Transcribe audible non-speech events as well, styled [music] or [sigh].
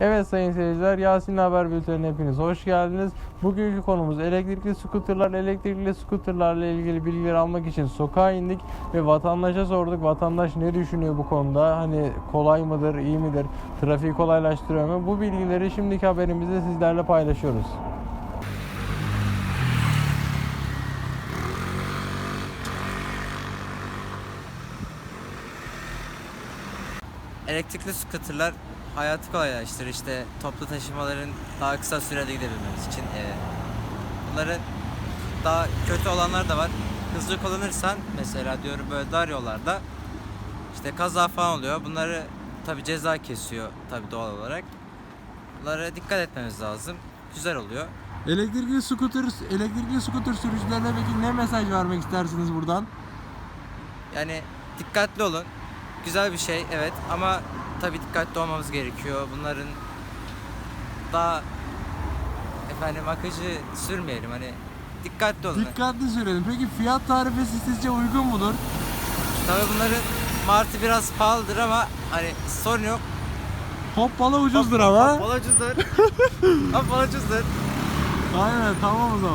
Evet sayın seyirciler Yasin Haber Bülteni'ne hepiniz hoş geldiniz. Bugünkü konumuz elektrikli skuterlar. Elektrikli skuterlarla ilgili bilgiler almak için sokağa indik ve vatandaşa sorduk. Vatandaş ne düşünüyor bu konuda? Hani kolay mıdır, iyi midir? Trafiği kolaylaştırıyor mu? Bu bilgileri şimdiki haberimizde sizlerle paylaşıyoruz. Elektrikli scooterlar hayatı kolaylaştırır. İşte toplu taşımaların daha kısa sürede gidebilmemiz için. Ee, bunların daha kötü olanlar da var. Hızlı kullanırsan mesela diyorum böyle dar yollarda işte kaza falan oluyor. Bunları tabi ceza kesiyor tabi doğal olarak. Bunlara dikkat etmemiz lazım. Güzel oluyor. Elektrikli skuter, elektrikli skuter sürücülerine peki ne mesaj vermek istersiniz buradan? Yani dikkatli olun. Güzel bir şey evet ama tabi dikkatli olmamız gerekiyor. Bunların daha efendim akıcı sürmeyelim hani dikkatli olun. Dikkatli sürelim. Peki fiyat tarifesi sizce uygun mudur? Tabi bunların martı biraz pahalıdır ama hani sorun yok. Hoppala ucuzdur ama. Hoppala ucuzdur. [laughs] Hoppala ucuzdur. Aynen tamam o zaman.